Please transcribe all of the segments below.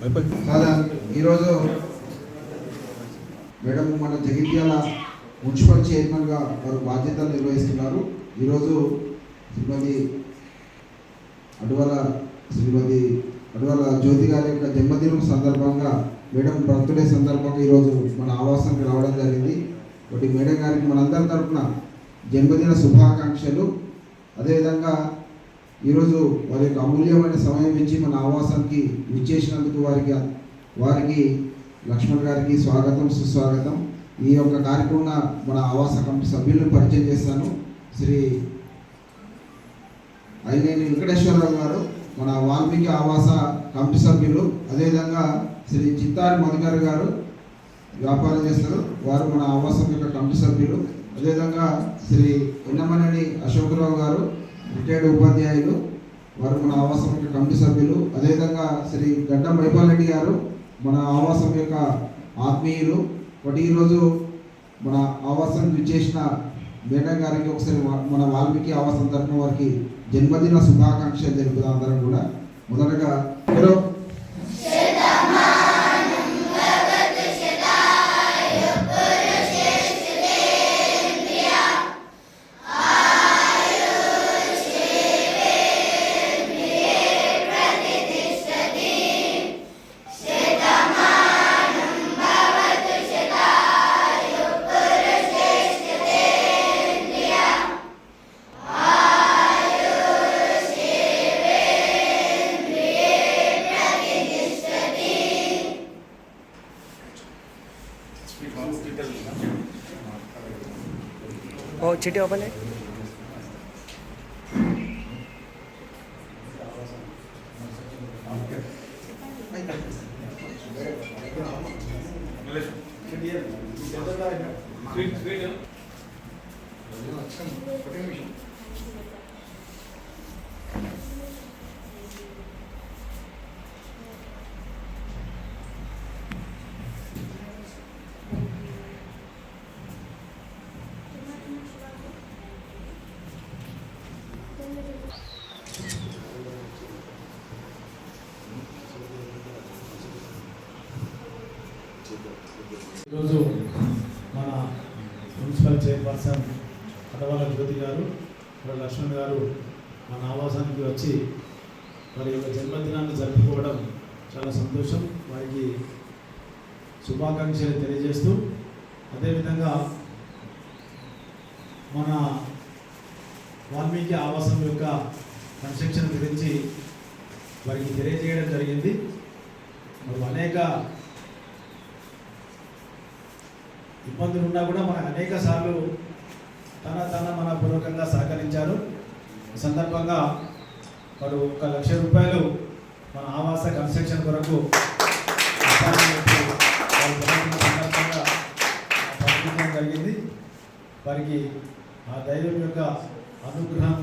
ఈరోజు మేడం మన జగిత్యాల మున్సిపల్ చైర్మన్గా వారు బాధ్యతలు నిర్వహిస్తున్నారు. ఈరోజు శ్రీమతి అడవల శ్రీమతి అడవల జ్యోతి గారి యొక్క జన్మదినం సందర్భంగా మేడం బర్త్డే సందర్భంగా ఈరోజు మన ఆవాసానికి రావడం జరిగింది. ఒకటి మేడం గారికి మనందరి తరఫున జన్మదిన శుభాకాంక్షలు. అదేవిధంగా ఈరోజు వారి యొక్క అమూల్యమైన సమయం ఇచ్చి మన ఆవాసానికి విచ్చేసినందుకు వారికి వారికి లక్ష్మణ్ గారికి స్వాగతం సుస్వాగతం. ఈ యొక్క కార్యక్రమం మన ఆవాస కమిటీ సభ్యులను పరిచయం చేస్తాను. శ్రీ అయినేని వెంకటేశ్వరరావు గారు మన వాల్మీకి ఆవాస కమిటీ సభ్యులు. అదేవిధంగా శ్రీ చిత్తారి మధుకర్ గారు వ్యాపారం చేస్తారు. వారు మన ఆవాసం యొక్క కమిటీ సభ్యులు. అదేవిధంగా శ్రీ ఉన్నమనేని అశోకరావు గారు రిటైర్డ్ ఉపాధ్యాయులు వారు మన ఆవాసం యొక్క కమిటీ సభ్యులు అదేవిధంగా శ్రీ గడ్డం మైపాల్ రెడ్డి గారు మన ఆవాసం యొక్క ఆత్మీయులు. ఒకటి ఈరోజు మన ఆవాసం చేసిన మేడం గారికి ఒకసారి మన వాల్మీకి ఆవాసం తరఫున వారికి జన్మదిన శుభాకాంక్షలు తెలుపుదాం అందరం కూడా. మొదటగా और छिटे ओपन है ఈరోజు మన మున్సిపల్ చైర్పర్సన్ అడవాల జ్యోతి గారు లక్ష్మణ్ గారు మన ఆవాసానికి వచ్చి వారి యొక్క జన్మదినాన్ని జరుపుకోవడం చాలా సంతోషం. వారికి శుభాకాంక్షలు తెలియజేస్తూ అదేవిధంగా మన వాల్మీకి ఆవాసం యొక్క కన్స్ట్రక్షన్ గురించి వారికి తెలియజేయడం జరిగింది. మరి అనేక ఇబ్బందులు ఉన్నా కూడా మనకు అనేక సార్లు తన తన మన పూర్వకంగా సహకరించారు. ఈ సందర్భంగా వారు ఒక లక్ష రూపాయలు మన ఆవాస కన్స్ట్రక్షన్ కొరకు సందర్భంగా కలిగింది జరిగింది. వారికి ఆ దైవం యొక్క అనుగ్రహం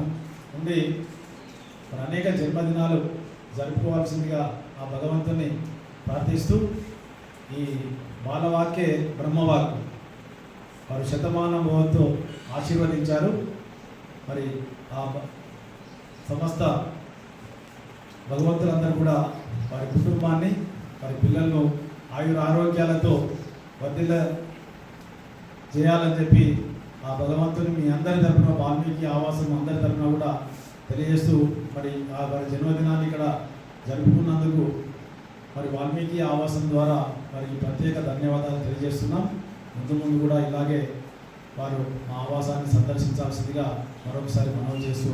ఉండి మరి అనేక జన్మదినాలు జరుపుకోవాల్సిందిగా ఆ భగవంతుని ప్రార్థిస్తూ ఈ బాలవాక్యే బ్రహ్మవాక్కు వారు శతమానభవంతో ఆశీర్వదించారు. మరి ఆ సమస్త భగవంతులందరూ కూడా వారి కుటుంబాన్ని వారి పిల్లలను ఆయుర ఆరోగ్యాలతో వర్ధిల్ల చేయాలని చెప్పి ఆ భగవంతుని మీ అందరి తరఫున వాల్మీకి ఆవాసం అందరి తరఫున కూడా తెలియజేస్తూ మరి ఆ వారి జన్మదినాన్ని ఇక్కడ జరుపుకున్నందుకు మరి వాల్మీకి ఆవాసం ద్వారా మరి ప్రత్యేక ధన్యవాదాలు తెలియజేస్తున్నాం. ముందు ముందు కూడా ఇలాగే వారు మా ఆవాసాన్ని సందర్శించాల్సిందిగా మరొకసారి మనవి చేస్తూ